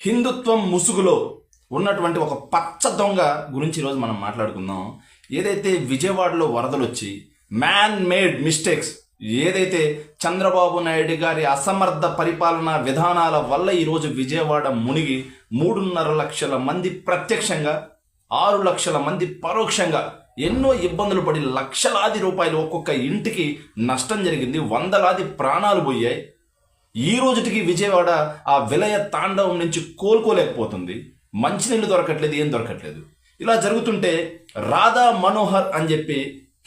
హిందుత్వం ముసుగులో ఉన్నటువంటి ఒక పచ్చ దొంగ గురించి ఈరోజు మనం మాట్లాడుకుందాం. ఏదైతే విజయవాడలో వరదలు వచ్చి మ్యాన్ మేడ్ మిస్టేక్స్ ఏదైతే చంద్రబాబు నాయుడు గారి అసమర్థ పరిపాలనా విధానాల వల్ల ఈరోజు విజయవాడ మునిగి మూడున్నర లక్షల మంది ప్రత్యక్షంగా ఆరు లక్షల మంది పరోక్షంగా ఎన్నో ఇబ్బందులు పడి లక్షలాది రూపాయలు ఒక్కొక్క ఇంటికి నష్టం జరిగింది వందలాది ప్రాణాలు పోయాయి. ఈ రోజుటికి విజయవాడ ఆ విలయ తాండవం నుంచి కోలుకోలేకపోతుంది. మంచినీళ్ళు దొరకట్లేదు ఏం దొరకట్లేదు. ఇలా జరుగుతుంటే రాధా మనోహర్ అని చెప్పి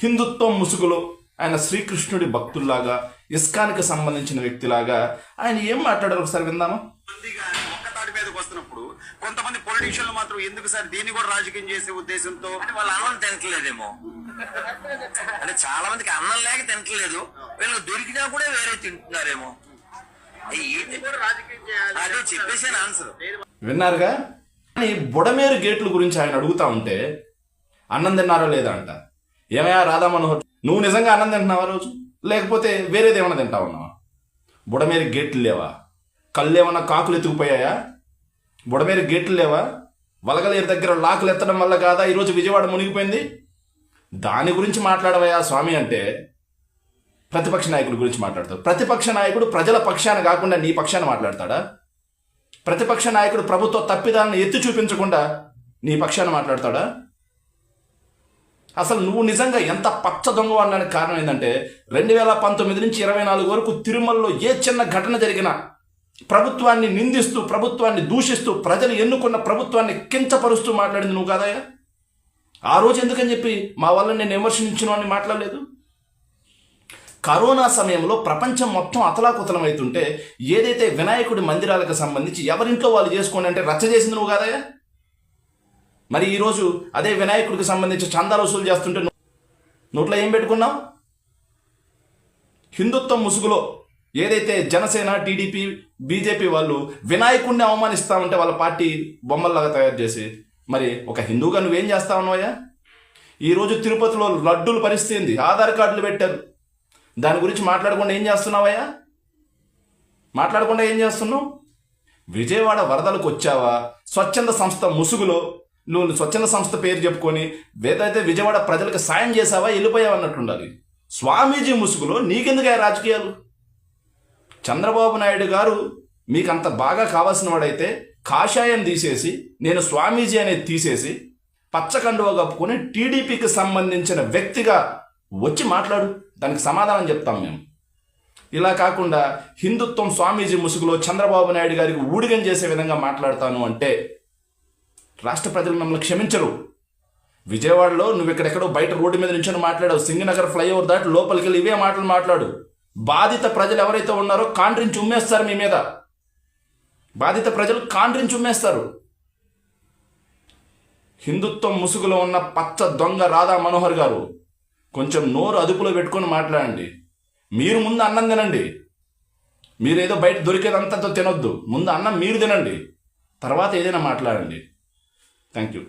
హిందుత్వం ముసుగులో ఆయన శ్రీకృష్ణుడి భక్తుల్లాగా ఇస్కానికి సంబంధించిన వ్యక్తిలాగా ఆయన ఏం మాట్లాడారు ఒకసారి విందామా? మీదకి వస్తున్నప్పుడు కొంతమంది పొలిటీషియన్లు మాత్రం ఎందుకు సార్ దీన్ని కూడా రాజకీయం చేసే ఉద్దేశంతో? అంటే వాళ్ళు అన్నం తినట్లేదేమో. అంటే చాలా మందికి అన్నం లేక తినట్లేదు. వీళ్ళకి దొరికినా కూడా వేరే తింటున్నారేమో. అదే చెప్పేసాను ఆన్సర్ విన్నారుగా? కానీ బుడమేరు గేట్ల గురించి ఆయన అడుగుతా ఉంటే అన్నం తిన్నారా లేదా అంట. ఏమయ్యా రాధా మనోహర్ నువ్వు నిజంగా అన్నం తింటున్నావా రోజు? లేకపోతే వేరేది ఏమైనా తింటా ఉన్నావా బుడమేరు గేట్లు లేవా? కళ్ళు ఏమన్నా కాకులు ఎత్తుకుపోయాయా? బుడమేరు గేట్లు లేవా? వలగలేరు దగ్గర లాకులు ఎత్తడం వల్ల కాదా? ఈరోజు విజయవాడ మునిగిపోయింది? దాని గురించి మాట్లాడవయ్యా స్వామి అంటే ప్రతిపక్ష నాయకుడి గురించి మాట్లాడతాడు ప్రతిపక్ష నాయకుడు ప్రజల పక్షాన కాకుండా నీ పక్షాన మాట్లాడతాడా? ప్రతిపక్ష నాయకుడు ప్రభుత్వ తప్పిదాలను ఎత్తి చూపించకుండా నీ పక్షాన మాట్లాడతాడా? అసలు నువ్వు నిజంగా ఎంత పచ్చ దొంగ అనడానికి కారణం ఏంటంటే రెండు వేల పంతొమ్మిది నుంచి ఇరవై నాలుగు వరకు తిరుమలలో ఏ చిన్న ఘటన జరిగినా ప్రభుత్వాన్ని నిందిస్తూ ప్రభుత్వాన్ని దూషిస్తూ ప్రజలు ఎన్నుకున్న ప్రభుత్వాన్ని కించపరుస్తూ మాట్లాడింది నువ్వు కాదయ్యా? ఆ రోజు ఎందుకని చెప్పి మా వల్ల నేను విమర్శించిన అని మాట్లాడలేదు? కరోనా సమయంలో ప్రపంచం మొత్తం అతలాకుతలం అవుతుంటే ఏదైతే వినాయకుడి మందిరాలకు సంబంధించి ఎవరింట్లో వాళ్ళు చేసుకోండి అంటే రచ్చ చేసింది నువ్వు కాదయ్యా? మరి ఈరోజు అదే వినాయకుడికి సంబంధించి చందాలు వసూలు చేస్తుంటే నోట్లో ఏం పెట్టుకున్నావు? హిందుత్వం ముసుగులో ఏదైతే జనసేన టీడీపీ బీజేపీ వాళ్ళు వినాయకుడిని అవమానిస్తామంటే వాళ్ళ పార్టీ బొమ్మల్లాగా తయారు చేసి మరి ఒక హిందూగా నువ్వేం చేస్తావు ఉన్నావయ్యా? ఈరోజు తిరుపతిలో లడ్డూల పరిస్థితి ఆధార్ కార్డులు పెట్టారు. దాని గురించి మాట్లాడకుండా ఏం చేస్తున్నావయ్యా? మాట్లాడకుండా ఏం చేస్తున్నావు? విజయవాడ వరదలకు వచ్చావా? స్వచ్ఛంద సంస్థ ముసుగులో నువ్వు స్వచ్ఛంద సంస్థ పేరు చెప్పుకొని ఏదైతే విజయవాడ ప్రజలకు సాయం చేసావా వెళ్ళిపోయావు అన్నట్టుండాలి. స్వామీజీ ముసుగులో నీకెందుకు రాజకీయాలు? చంద్రబాబు నాయుడు గారు మీకు అంత బాగా కావాల్సిన వాడైతే కాషాయం తీసేసి నేను స్వామీజీ అనేది తీసేసి పచ్చకండువ కప్పుకొని టీడీపీకి సంబంధించిన వ్యక్తిగా వచ్చి మాట్లాడు దానికి సమాధానం చెప్తాం మేము. ఇలా కాకుండా హిందుత్వం స్వామీజీ ముసుగులో చంద్రబాబు నాయుడు గారికి ఊడిగం చేసే విధంగా మాట్లాడతాను అంటే రాష్ట్ర ప్రజలు మిమ్మల్ని క్షమించరు. విజయవాడలో నువ్వు ఇక్కడెక్కడో బయట రోడ్డు మీద నుంచి మాట్లాడావు. సింగనగర్ ఫ్లైఓవర్ దాటి లోపలికి వెళ్ళి ఇవే మాటలు మాట్లాడు. బాధిత ప్రజలు ఎవరైతే ఉన్నారో కాండ్రించి ఉమ్మేస్తారు మీ మీద. బాధిత ప్రజలు కాండ్రించి ఉమ్మేస్తారు. హిందుత్వం ముసుగులో ఉన్న పచ్చ దొంగ రాధా మనోహర్ గారు కొంచెం నోరు అదుపులో పెట్టుకొని మాట్లాడండి. మీరు ముందు అన్నం తినండి. మీరేదో బయట దొరికేదంతా తినొద్దు. ముందు అన్నం మీరు తినండి. తర్వాత ఏదైనా మాట్లాడండి. Thank you